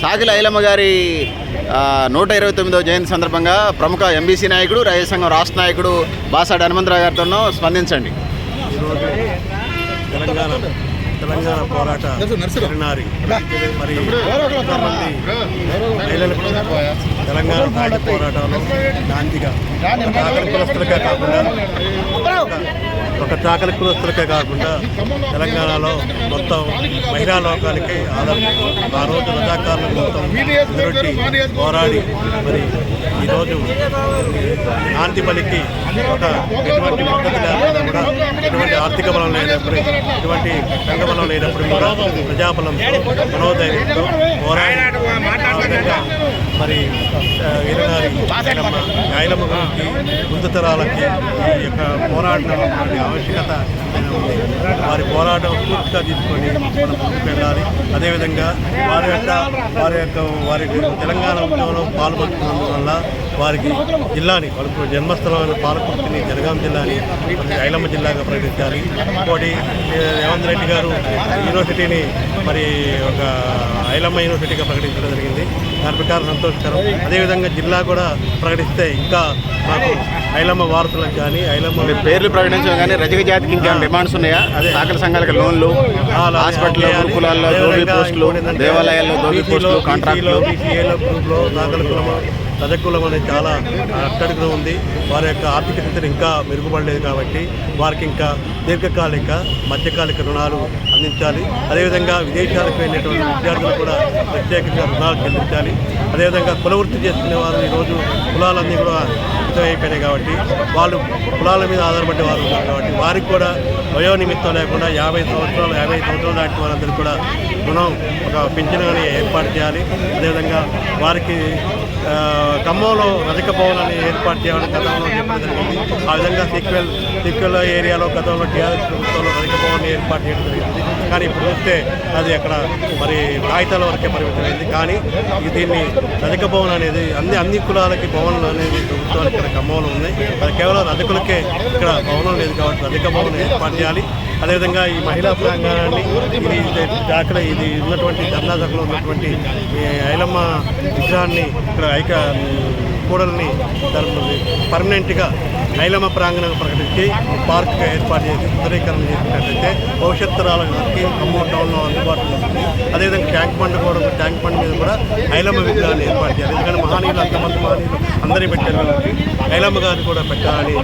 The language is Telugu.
సాగిల ఐలమ్మ గారి నూట ఇరవై తొమ్మిదో జయంతి సందర్భంగా ప్రముఖ ఎంబీసీ నాయకుడు రైతు సంఘం రాష్ట్ర నాయకుడు బాసాడి హనుమంతరావు గారితో స్పందించండి. తెలంగాణ తెలంగాణ పోరాట చిరునారి మరి మహిళలకు తెలంగాణ పోరాటంలో గాంధీగా కాకుండా ఒక- చాకలి కులస్తులకే కాకుండా తెలంగాణలో మొత్తం మహిళా లోకానికి ఆదరణ ఆ రోజు రజాకారులు మొత్తం ఎదురొట్టి పోరాడి మరి ఈరోజు కాంతి బలికి ఒక ఎటువంటి మద్దతు లేకుండా ఆర్థిక బలం లేనప్పుడు ఇటువంటి రంగ బలం లేనప్పుడు కూడా ప్రజాబలం మనోధైర్యంతో పోరాడి మరి ఆ, వీరనారి ఐలమ్మ ఐలమ్మ ముందు తరాలకి ఈ యొక్క పోరాటం ఆవశ్యకత ఉంది వారి పోరాటం పూర్తిగా తీసుకొని మనం ముందుకు వెళ్ళాలి. అదేవిధంగా వారి యొక్క వారి యొక్క వారి తెలంగాణ ఉద్యమంలో పాల్గొంటున్నందువల్ల వారికి జిల్లాని వాళ్ళకు జన్మస్థలమైన పాలకుర్తిని జనగాం జిల్లాని మరి ఐలమ్మ జిల్లాగా ప్రకటించాలి ఇంకోటి రేవంత్ రెడ్డి గారు యూనివర్సిటీని మరి ఒక ఐలమ్మ యూనివర్సిటీగా ప్రకటించడం జరిగింది. దాని ప్రకారం సంతోషకరం. అదేవిధంగా జిల్లా కూడా ప్రకటిస్తే ఇంకా మాకు ఐలమ్మ వారసులకు కానీ ఐలమ్మ పేర్లు ప్రకటించడం కానీ రజక జాతికి ఇంకా డిమాండ్స్ ఉన్నాయా? అదే. సాకల సంఘాలకు లోన్లు హాస్పిటల్. గురుకులాల్లో అదేవిధంగా పోస్టులు దేవాలయాల్లో పోస్టులు కాంట్రాక్టులు. గ్రూప్లో దాఖల కులము? రజకులం అనేది చాలా అట్టడుగున ఉంది. వారి యొక్క ఆర్థిక స్థితిని ఇంకా మెరుగుపడలేదు కాబట్టి వారికి ఇంకా దీర్ఘకాలిక మధ్యకాలిక రుణాలు అందించాలి. అదేవిధంగా విదేశాలకు వెళ్ళేటువంటి విద్యార్థులు కూడా ప్రత్యేకంగా రుణాలు చెల్లించాలి. అదేవిధంగా కులవృత్తి చేసుకునే వారు ఈరోజు కులాలన్నీ కూడా అయిపోయినాయి కాబట్టి వాళ్ళు కులాల మీద ఆధారపడే వారు ఉన్నారు కాబట్టి వారికి కూడా వయో నిమిత్తం లేకుండా యాభై సంవత్సరాలు యాభై సంవత్సరాలు దాటి వారందరూ కూడా రుణం ఒక పింఛన్ అని ఏర్పాటు చేయాలి. అదేవిధంగా వారికి ఖమ్మంలో రజక భవనాన్ని ఏర్పాటు చేయాలని గతంలో చెప్పడం జరిగింది. ఆ విధంగా సీక్వెల్ సీక్వెల్ ఏరియాలో గతంలో టీఆర్ఎస్ ప్రభుత్వంలో రజక భవనాన్ని ఏర్పాటు చేయడం జరిగింది. కానీ ఇప్పుడు చూస్తే అది అక్కడ మరి కాగితాల వరకే పరిమితమైంది. కానీ దీన్ని రజక భవన్ అనేది అన్ని అన్ని కులాలకి భవనాలు అనేది ప్రభుత్వానికి ఇక్కడ ఖమ్మంలో ఉన్నాయి. అది కేవలం రజకులకే ఇక్కడ భవనం లేదు కాబట్టి రజక భవనం ఏర్పాటు చేయాలి. అదేవిధంగా ఈ మహిళా ప్రాంగణాన్ని ఇది అక్కడ ఇది ఉన్నటువంటి ధర్నాసభలో ఉన్నటువంటి ఈ ఐలమ్మ విగ్రహాన్ని ఇక్కడ ఐక కూడల్ని పర్మనెంట్గా ఐలమ్మ ప్రాంగణం ప్రకటించి పార్క్గా ఏర్పాటు చేసి సుందరీకరణ చేసినట్లయితే భవిష్యత్ తరాలకి ఖమ్మం టౌన్లో అందుబాటులో ఉంటుంది. అదేవిధంగా ట్యాంక్ బండ్ కూడా ఉంది. ట్యాంక్ బండ్ మీద కూడా ఐలమ్మ విగ్రహాన్ని ఏర్పాటు చేయాలి. ఎందుకంటే మహానీయులు అంతమంది మహానీయులు అందరినీ పెట్టారు ఐలమ్మ గారిని కూడా పెట్టాలని